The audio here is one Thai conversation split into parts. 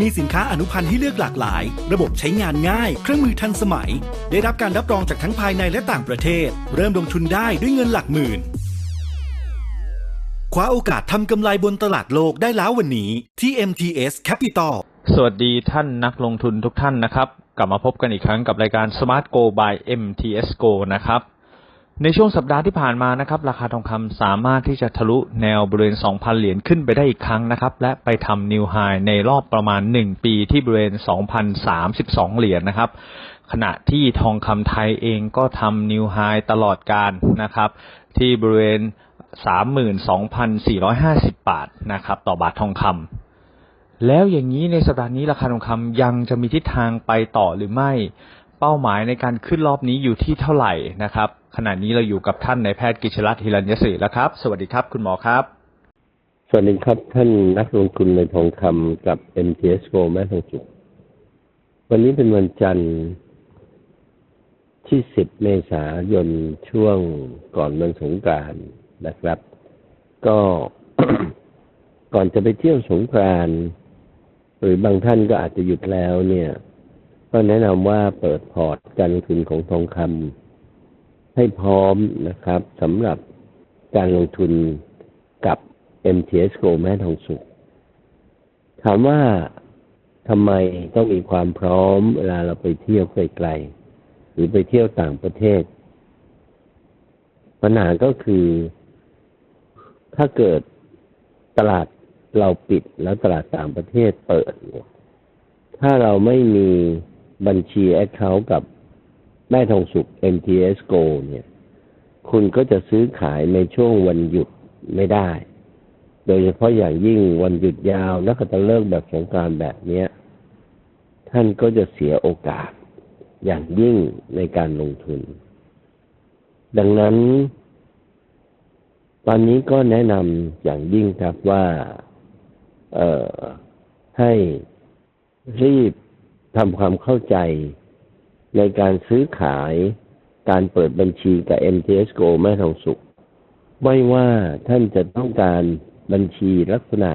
มีสินค้าอนุพันธ์ให้เลือกหลากหลาย ระบบใช้งานง่าย เครื่องมือทันสมัย ได้รับการรับรองจากทั้งภายในและต่างประเทศ เริ่มลงทุนได้ด้วยเงินหลักหมื่น คว้าโอกาสทำกำไรบนตลาดโลกได้แล้ววันนี้ ที่ MTS Capital สวัสดีท่านนักลงทุนทุกท่านนะครับ กลับมาพบกันอีกครั้งกับรายการ Smart Go by MTS Go นะครับ ในช่วงสัปดาห์ที่ผ่านมานะครับราคาทองคำสามารถที่จะทะลุแนวบริเวณ 2,000 เหรียญขึ้นไปได้อีกครั้งนะครับ และไปทำนิวไฮในรอบประมาณ 1 ปีที่บริเวณ 2,032 เหรียญนะครับ ขณะที่ทองคำไทยเองก็ทำนิวไฮตลอดการนะครับ ที่บริเวณ 32,450 บาทนะครับ ต่อบาททองคำแล้วอย่างนี้ในสัปดาห์นี้ราคาทองคำยังจะมีทิศทางไปต่อหรือไม่ เป้าหมายในการขึ้นรอบนี้อยู่ที่เท่าไหร่นะครับ ขณะนี้เราอยู่กับท่านนายแพทย์กิจรัตน์ฮิรัญยศรีแล้วครับ สวัสดีครับคุณหมอครับ สวัสดีครับท่านนักลงทุนในทองคำกับ MTS Go แม่ทองสุขวันนี้เป็นวันจันทร์ที่ 10 เมษายนช่วงก่อนวันสงกรานต์นะครับ ก็ก่อนจะไปเที่ยวสงกรานต์หรือบางท่านก็อาจจะหยุดแล้วเนี่ย ก็แนะนำว่าเปิดพอร์ตการลงทุนของทองคำให้พร้อมนะครับสำหรับการลงทุนกับ MTS Go แม่ทองสุข ถามว่าทำไมต้องมีความพร้อมเวลาเราไปเที่ยวไกลๆหรือไปเที่ยวต่างประเทศ ปัญหาก็คือ ถ้าเกิดตลาดเราปิดแล้วตลาดต่างประเทศเปิดเนี่ยถ้าเราไม่มี บัญชีแอคเคาท์กับแม่ทองสุข MTS Go เนี่ย คุณก็จะซื้อขายในช่วงวันหยุดไม่ได้ โดยเฉพาะอย่างยิ่งวันหยุดยาว นักขัตฤกษ์แบบสงการแบบเนี้ย ท่านก็จะเสียโอกาสอย่างยิ่งในการลงทุน ดังนั้น ตอนนี้ก็แนะนำอย่างยิ่งครับว่า เอ่อให้รีบ ทำความเข้าใจในการซื้อขายการเปิดบัญชีกับ MTS Go แม่ทองสุข ไม่ว่าท่านจะต้องการบัญชีลักษณะ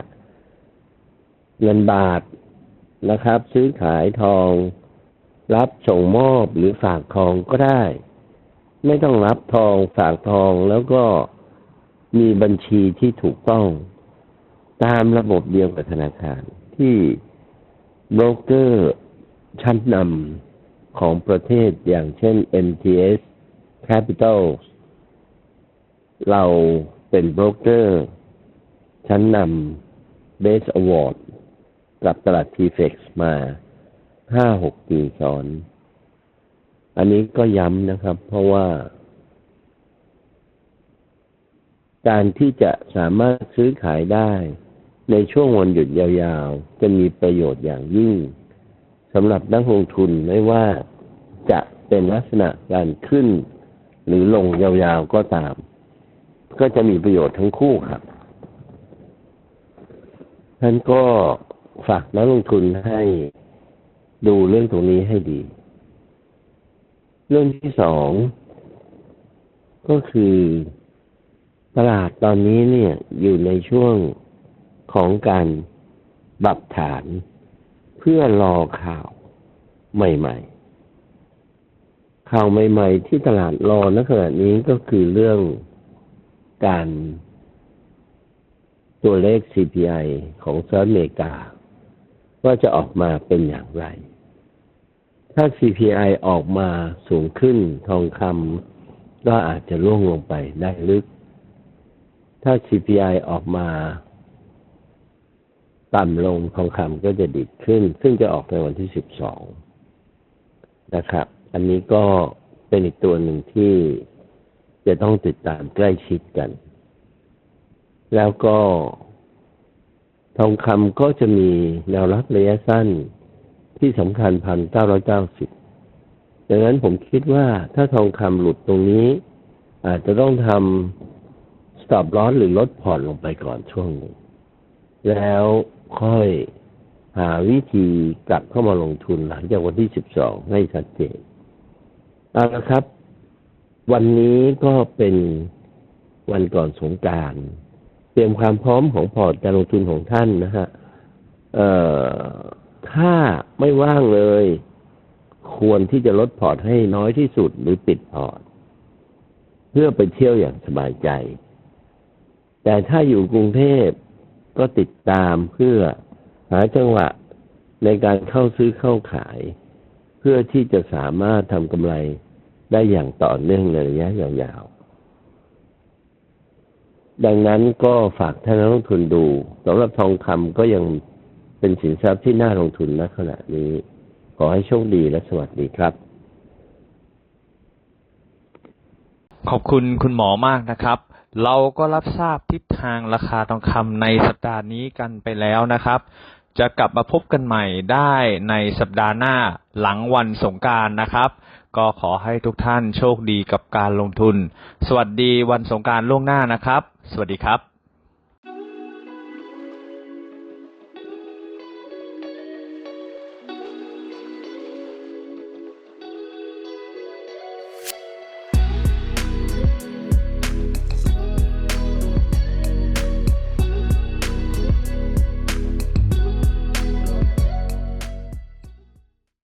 เงินบาทนะครับ ซื้อขายทอง รับส่งมอบหรือฝากทองก็ได้ ไม่ต้องรับทองฝากทองแล้วก็มีบัญชีที่ถูกต้อง ตามระบบเดียวกับธนาคารที่โบรกเกอร์ ชั้นนำของประเทศอย่างเช่น MTS Capital เราเป็นโบรกเกอร์ ชั้นนำ Base Award กับตลาด TFX มาห้าหกปีซ้อน อันนี้ก็ย้ำนะครับ เพราะว่า การที่จะสามารถซื้อขายได้ในช่วงวันหยุดยาวๆ จะมีประโยชน์อย่างยิ่ง สำหรับนักลงทุนไม่ว่าจะเป็นลักษณะการขึ้น หรือลงยาวๆก็ตาม ก็จะมีประโยชน์ทั้งคู่ครับท่านก็ฝากนักลงทุนให้ดูเรื่องตรงนี้ให้ดี เรื่องที่สอง ก็คือตลาดตอนนี้เนี่ยอยู่ในช่วงของการปรับฐาน พื่อรอข่าวใหม่ๆ ข่าวใหม่ ๆ ที่ตลาดรอณขณะนี้ก็คือเรื่องการตัวเลข CPI ของสหรัฐอเมริกา ว่าจะออกมาเป็นอย่างไร ถ้า CPI ออกมาสูงขึ้นทองคำก็อาจจะร่วงลงไปได้ลึก ถ้า CPI ออกมา ต่ำลงทองคำก็จะดิดขึ้น ซึ่งจะออกในวันที่12นะครับ อันนี้ก็เป็นอีกตัวหนึ่งที่จะต้องติดตามใกล้ชิดกัน แล้วก็ทองคำก็จะมีแนวรับระยะสั้นที่สำคัญพันเก้าร้อยเก้าสิบดังนั้นผมคิดว่าถ้าทองคำหลุดตรงนี้ อาจจะต้องทำ stop loss หรือลดผ่อนลงไปก่อนช่วงหนึ่งแล้ว ค่อยหาวิธีกลับเข้ามาลงทุนหลังจากวันที่12ให้ชัดเจนเอาละครับ วันนี้ก็เป็นวันก่อนสงการเตรียมความพร้อมของพอร์ตการลงทุนของท่านนะฮะเอ่อถ้าไม่ว่างเลย ควรที่จะลดพอร์ตให้น้อยที่สุดหรือปิดพอร์ต เพื่อไปเที่ยวอย่างสบายใจ แต่ถ้าอยู่กรุงเทพ ก็ติดตามเพื่อหาจังหวะในการเข้าซื้อเข้าขาย เพื่อที่จะสามารถทำกำไรได้อย่างต่อเนื่องในระยะยาวๆ ดังนั้นก็ฝากท่านนักลงทุนดูสำหรับทองคำก็ยังเป็นสินทรัพย์ที่น่าลงทุนณขณะนี้ ขอให้โชคดีและสวัสดีครับ ขอบคุณคุณหมอมากนะครับ เราก็รับทราบทิศทางราคาทองคำในสัปดาห์นี้กันไปแล้วนะครับ จะกลับมาพบกันใหม่ได้ในสัปดาห์หน้าหลังวันสงการนะครับ ก็ขอให้ทุกท่านโชคดีกับการลงทุน สวัสดีวันสงการล่วงหน้านะครับ สวัสดีครับ